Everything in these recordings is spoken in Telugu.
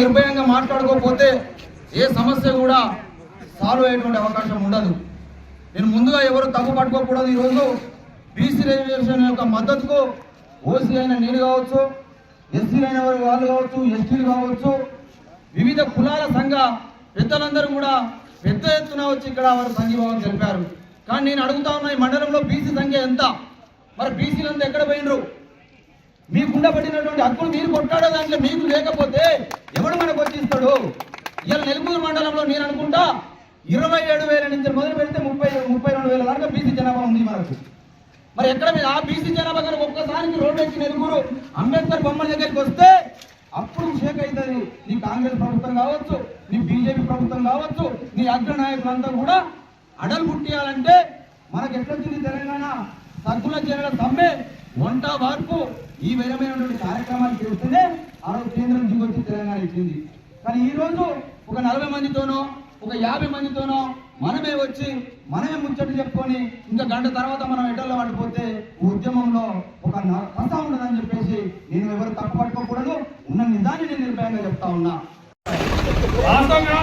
నిర్భయంగా మాట్లాడుకోకపోతే ఏ సమస్య కూడా సాల్వ్ అయ్యేటువంటి అవకాశం ఉండదు. నేను ముందుగా ఎవరు తప్పు పట్టుకోకూడదు. ఈరోజు బీసీ రిజర్వేషన్ యొక్క మద్దతుకు ఓసీ అయిన నేను కావచ్చు ఎస్సీ అయిన వారు వాళ్ళు కావచ్చు ఎస్టీలు కావచ్చు వివిధ కులాల సంఘ పెద్దలందరూ కూడా పెద్ద ఎత్తున వచ్చి ఇక్కడ వారు సంఘీభావం తెలిపారు. కానీ నేను అడుగుతా ఉన్నా ఈ మండలంలో బీసీ సంఖ్య ఎంత? మరి బీసీలంతా ఎక్కడ పోయినరు? మీకుండా పడినటువంటి హక్కులు మీరు కొట్టాడో దాంట్లో మీకు లేకపోతే ఎవడు మనకు వచ్చి ఇస్తాడు నెల్లూరు మండలంలో నేను అనుకుంటా ఇరవై ఏడు వేల నుంచి మొదలు పెడితే ముప్పై ముప్పై రెండు వేల దాకా బీసీ జనాభా ఉంది మనకు. మరి ఎక్కడ మీద ఆ బీసీ జనాభా కనుక ఒక్కసారికి రోడ్డు ఎక్కి నెలుగురు అంబేద్కర్ బొమ్మల దగ్గరికి వస్తే అప్పుడు షేక్ అవుతుంది. నీ కాంగ్రెస్ ప్రభుత్వం కావచ్చు నీ బీజేపీ ప్రభుత్వం కావచ్చు నీ అగ్ర నాయకులంతా కూడా అడలు పుట్టియాలంటే మనకు ఎట్లొచ్చింది తెలంగాణ? సగ్గుల జనల తమ్మే వంట వరకు ఈ విధమైనటువంటి కార్యక్రమాలు చేస్తేనే ఆ రోజు కేంద్రం నుంచి వచ్చి తెలంగాణ ఇచ్చింది. కానీ ఈ రోజు ఒక నలభై మందితోనో ఒక యాభై మందితోనో మనమే వచ్చి మనమే ముచ్చట్లు చెప్పుకొని ఇంకా గంట తర్వాత మనం ఎటల్లో పడిపోతే ఉద్యమంలో ఒక కథ ఉండదని చెప్పేసి నేను ఎవరు తప్పు పట్టుకోకూడదు ఉన్న నిజాన్ని నేను నిర్భయంగా చెప్తా ఉన్నా. వాస్తవంగా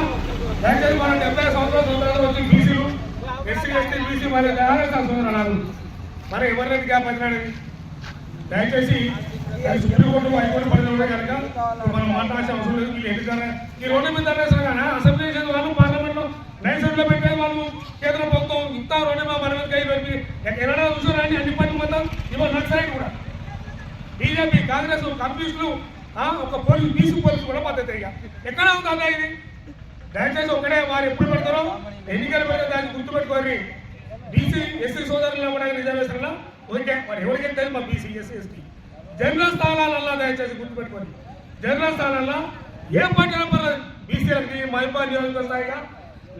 దయచేసి మన డెబ్బై సంవత్సరాల సంవత్సరాలు వచ్చి బీసీలు ఎస్సీ ఎస్టీ బీసీ మరి మరి గ్యాప్ దయచేసి అది సుప్రీంకోర్టు హైకోర్టు పరిధిలో ఉన్నాయి కనుక మనం మాట్లాడాల్సిన అవసరం లేదు. మీరు ఎందుకన్నా ఈ రోడ్డు మీద ధర్నేస్తారు కానీ అసెంబ్లీ చేసేది వాళ్ళు పార్లమెంట్లో నైన్ సెవెన్లో పెట్టేది వాళ్ళు కేంద్ర ప్రభుత్వం ఇంత రోడ్డు మా మన మీద కై పెట్టి ఎక్కడ చూసారా అని అన్ని పని మొత్తం ఇవాళ నక్సలైట్ కూడా. బీజేపీ కాంగ్రెస్ కమ్యూనిస్టులు ఒక పోలీసు బీసీ పోలీసు కూడా పద్ధతి ఇక. ఎక్కడ ఉందా ఇది? దయచేసి ఒకటే వారు ఎప్పుడు పెడతారో? ఎన్నికలు పెడితే దాన్ని గుర్తుపెట్టుకోరి బీసీ ఎస్సీ సోదరులు ఇవ్వడానికి రిజర్వేషన్లో ఓకే మరి ఎవరికి వెళ్తారు? మా బీసీ ఎస్సీ ఎస్టీ జనరల్ స్థానాలల్లో దయచేసి గుర్తుపెట్టుకోండి. జనరల్ స్థానాల్లో ఏ పార్టీ బీసీలకి మైపాల్ నియోజకవర్గ స్థాయిగా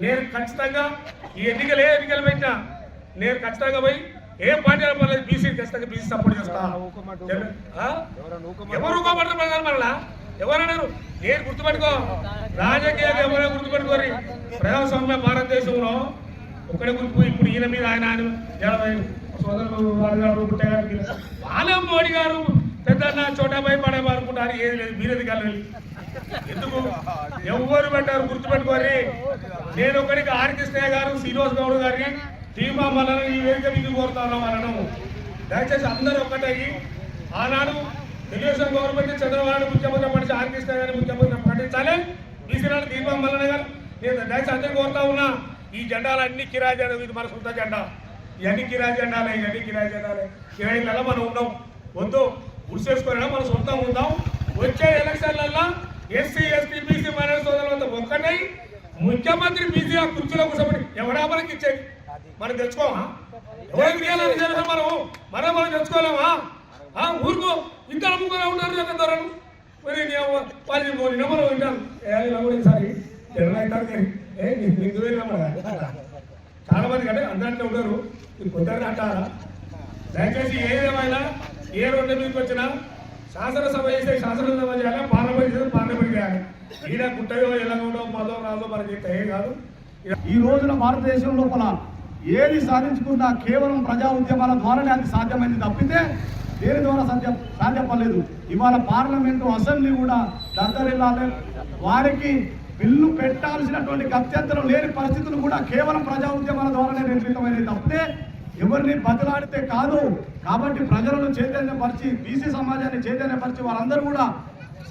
నేను ఖచ్చితంగా ఈ ఎన్నికలు ఏ ఎన్నికలు పెట్టినా నేను ఖచ్చితంగా పోయి ఏ పార్టీ పర్లేదు బీసీ ఖచ్చితంగా బీసీ సపోర్ట్ చేస్తా. జన- ఆ? ఎవరు ఊకోబడతారు ప్రధాని మరలా? ఎవరన్నారు నేను గుర్తుపెట్టుకో. రాజకీయాలు ఎవరైనా గుర్తుపెట్టుకోరి. ప్రజాస్వామ్య భారతదేశంలో ఒక్కడే గుర్తు ఇప్పుడు ఈయన మీద ఆయన ఆయన జనభై గారు పుట్టే గారు వాళ్ళే మోడీ గారు పెద్ద చోట పడేవారు అనుకుంటారు ఏది లేదు మీరేది కలగలి ఎందుకు? ఎవరు పెట్టారు గుర్తుపెట్టుకోరి నేను ఒకరికి ఆర్ గారు శ్రీనివాస్ గౌడ్ గారిని టీమా మనల్ని ఈ వేదిక మీకు కోరుతున్నాం అనడం. దయచేసి అందరూ ఒక్కటయ్యి. ఆనాడు తెలుగుదేశం గవర్నమెంట్ చంద్రబాబు ముఖ్యమంత్రి పడిచి ఆర్ కృష్ణ గారిని ముఖ్యమంత్రి ప్రకటించాలి తీసుకున్నాడు దీపం మల్లన్న గారు. నేను దయచేసి అందరూ కోరుతా ఉన్నా. ఈ జెండాలన్నీ కిరాయి జెండా ఇది మన సొంత జెండా. ఇవన్నీ కిరాయి జెండాలే ఇవన్నీ కిరాయి జెండాలే కిరాయి మనం ఉన్నాం. వద్దు ఉడిసేసుకున్నా మనం సొంతం ఉందాం వచ్చే ఎలక్షన్లలో ఎస్సీ ఎస్టీ బీసీ మైనస్ సోదరులంతా ఒక్కటై ముఖ్యమంత్రి బీసీ ఆ కుర్చీలో కూర్చోబడి ఎవడా మనకి ఇచ్చేది? మనం తెచ్చుకోమా? ఎవరికి ఇవ్వాలని తెలుసా మనం. మనం మనం తెచ్చుకోలేమా? ఊరుకో. ఇంకా నమ్ముకునే ఉన్నారు కదా ధరలు మరి నీ వాళ్ళు మూడు నెంబర్ వింటాను ఏ ఇలా ఈసారి జనం అవుతారు కానీ ఏ నీకు నిందు చాలా మంది అంటే అందరిలో ఉండరు. మీరు అంటారా? దయచేసి ఏదేమైనా ఏ రోడ్డు మీదకి వచ్చినా శాసనసభ చేస్తే శాసనసభ చేయాలి పార్లమెంట్ చేస్తే పార్లమెంట్ చేయాలి. ఈడ గుట్టయో ఎలాగో పదో రాదో మనకి ఏ కాదు. ఈ రోజున భారతదేశం లోపల ఏది సాధించుకున్నా కేవలం ప్రజా ఉద్యమాల ద్వారానే అది సాధ్యమైంది తప్పితే దేని ద్వారా సాధ్యం సాధ్యపడలేదు. ఇవాళ పార్లమెంటు అసెంబ్లీ కూడా దద్దరిల్లాలి. వారికి బిల్లు పెట్టాల్సినటువంటి గత్యంతరం లేని పరిస్థితులు కూడా కేవలం ప్రజా ఉద్యమాల ద్వారానే నిర్మితమైనవి తప్పితే ఎవరిని బతలాడితే కాదు. కాబట్టి ప్రజలను చైతన్యపరిచి బీసీ సమాజాన్ని చైతన్యపరిచి వారందరూ కూడా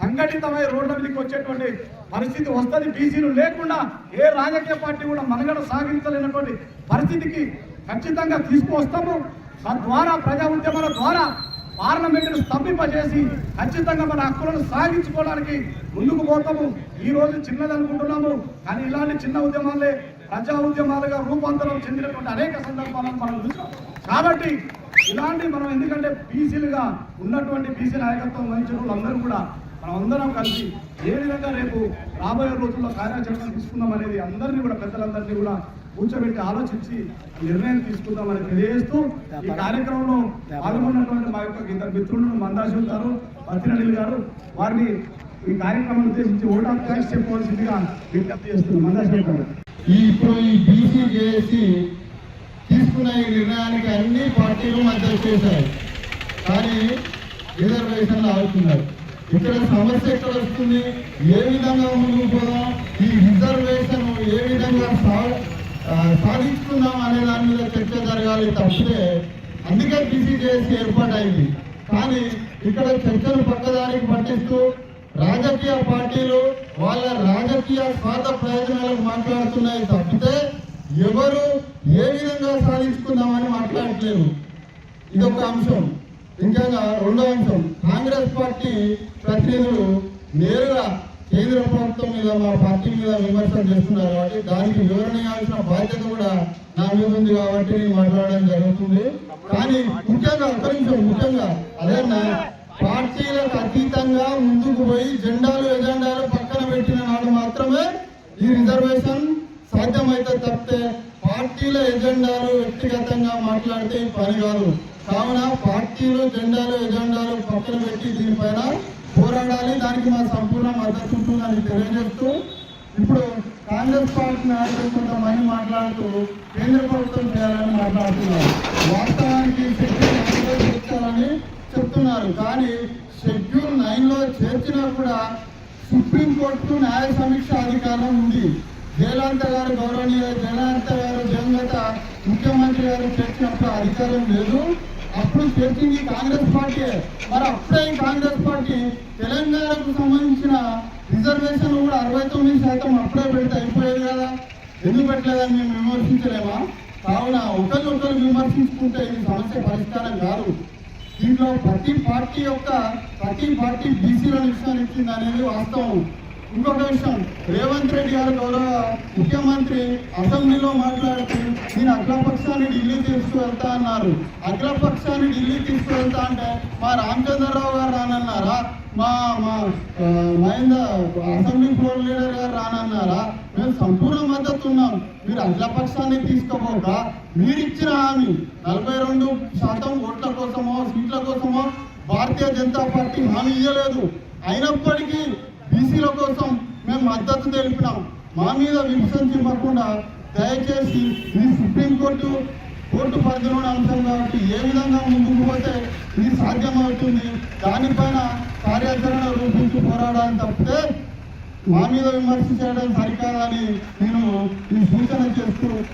సంఘటితమై రోడ్ల మీదకి వచ్చేటువంటి పరిస్థితి వస్తుంది. బీసీలు లేకుండా ఏ రాజకీయ పార్టీ కూడా మనగడ సాగించలేనటువంటి పరిస్థితికి ఖచ్చితంగా తీసుకువస్తాము. తద్వారా ప్రజా ఉద్యమాల ద్వారా పార్లమెంటును స్తంభింపజేసి ఖచ్చితంగా మన హక్కులను సాగించుకోవడానికి ముందుకు పోతాము. ఈ రోజు చిన్నది అనుకుంటున్నాము కానీ ఇలాంటి చిన్న ఉద్యమాలే ప్రజా ఉద్యమాలుగా రూపాంతరం చెందినటువంటి అనేక సందర్భాలను మనం చూసాం. కాబట్టి ఇలాంటి మనం ఎందుకంటే బీసీలుగా ఉన్నటువంటి బీసీ నాయకత్వం వహించిన వాళ్ళందరూ కూడా మనమందరం అందరం కలిసి ఏ విధంగా రేపు రాబోయే రోజుల్లో కార్యాచరణ తీసుకుందాం అనేది అందరినీ కూడా పెద్దలందరినీ కూడా కూర్చోబెట్టి ఆలోచించి నిర్ణయం తీసుకుందామని తెలియజేస్తూ ఈ కార్యక్రమంలో పాల్గొన్నటువంటి మా యొక్క ఇద్దరు మిత్రులను మందాశివ్ గారు బతిరనిల్ గారు వారిని ఈ కార్యక్రమం ఉద్దేశించి ఓట్ ఆఫ్ థ్యాంక్స్ చెప్పవలసిందిగా విజ్ఞప్తి చేస్తున్నాం. మందాశివ్ గారు. ఈ ఇప్పుడు ఈ బీసీ చేసి తీసుకున్న ఈ నిర్ణయానికి అన్ని పార్టీలు మద్దతు చేశాయి. కానీ రిజర్వేషన్లు ఆగుతున్నారు. ఇక్కడ సమస్య ఎక్కడ వస్తుంది? ఏ విధంగా ముందుకు పోదాం? ఈ రిజర్వేషన్ ఏ విధంగా సా- సాధించుకుందాం అనే దాని మీద చర్చ జరగాలి తప్పితే అందుకే బీసీజేఏసీ ఏర్పాటైంది. కానీ ఇక్కడ చర్చను పక్కదారికి పట్టిస్తూ రాజకీయ పార్టీలు వాళ్ళ రాజకీయ స్వార్థ ప్రయోజనాలకు మాట్లాడుతున్నాయి తప్పితే ఎవరు ఏ విధంగా సాధించుకుందామని మాట్లాడట్లేదు. ఇదొక అంశం. ఇంకా రెండో అంశం. కాంగ్రెస్ పార్టీ ప్రతినిధులు నేరుగా కేంద్ర ప్రభుత్వం మీద మా పార్టీ మీద విమర్శలు చేస్తున్నారు కాబట్టి దానికి వివరణ ఇవ్వాల్సిన బాధ్యత కూడా నా మీద ఉంది కాబట్టి నేను మాట్లాడడం జరుగుతుంది. కానీ ముఖ్యంగా ఒక నిమిషం ముఖ్యంగా అదేనా పార్టీలకు అతీతంగా ముందుకు పోయి జెండాలు ఎజెండాలు పక్కన పెట్టిన నాడు మాత్రమే ఈ రిజర్వేషన్ సాధ్యమైతే తప్పితే పార్టీల ఎజెండాలు వ్యక్తిగతంగా మాట్లాడితే పని కాదు. కావున పార్టీలు జెండాలు ఎజెండాలు పక్కన పెట్టి దీనిపైన పోరాడాలి. దానికి మా సంపూర్ణ మద్దతు ఉంటుందని తెలియజేస్తూ ఇప్పుడు కాంగ్రెస్ పార్టీ నాయకులు కొంతమంది మాట్లాడుతూ కేంద్ర ప్రభుత్వం చేయాలని మాట్లాడుతున్నారు. వాస్తవానికి షెడ్యూల్ చేర్చాలని చెప్తున్నారు. కానీ షెడ్యూల్ నైన్లో చేర్చినా కూడా సుప్రీంకోర్టు న్యాయ సమీక్ష అధికారం ఉంది. జయలలిత గారు గౌరవనీయ జయలలిత గారు జగన్గత ముఖ్యమంత్రి గారు చేసినప్పుడు అధికారం లేదు. అప్పుడు చేసింది కాంగ్రెస్ పార్టీ. మరి అప్పుడే కాంగ్రెస్ పార్టీ తెలంగాణకు సంబంధించిన రిజర్వేషన్ కూడా అరవై తొమ్మిది శాతం అప్పుడే పెడితే అయిపోయేది కదా. ఎందుకు పెట్టలేదని మేము విమర్శించలేమా? కావున ఒకరు ఒకరు విమర్శించుకుంటే ఇది సమస్య పరిష్కారం కాదు. దీంట్లో ప్రతి పార్టీ యొక్క ప్రతి పార్టీ బీసీలను విషయాన్ని ఇచ్చింది అనేది వాస్తవం. ఇంకొక విషయం. రేవంత్ రెడ్డి గారు గౌరవ ముఖ్యమంత్రి అసెంబ్లీలో మాట్లాడుతూ నేను అగ్రపక్షాన్ని ఢిల్లీ తీసుకువెళ్తా అన్నారు. అగ్రపక్షాన్ని ఢిల్లీ తీసుకువెళ్తా అంటే మా రామచంద్రరావు గారు రానన్నారా? మా మా ఆ, మహేందర్ అసెంబ్లీ ఫ్లోర్ లీడర్ గారు రానన్నారా? మేము సంపూర్ణ మద్దతు ఉన్నాం. మీరు అగ్రపక్షాన్ని తీసుకోపోక మీరు ఇచ్చిన హామీ నలభై రెండు శాతం ఓట్ల కోసమో సీట్ల కోసమో భారతీయ జనతా పార్టీ హామీ ఇవ్వలేదు అయినప్పటికీ బీసీల కోసం మేము మద్దతు తెలిపినాం. మా మీద విమర్శన చెప్పకుండా దయచేసి మీ సుప్రీంకోర్టు కోర్టు పరిధిలో అంశం కాబట్టి ఏ విధంగా ముందుకు పోతే ఇది సాధ్యమవుతుంది దానిపైన కార్యాచరణ రూపించి పోరాడాలని తప్పితే మా మీద విమర్శ చేయడం సరికాదని నేను ఈ సూచన చేస్తూ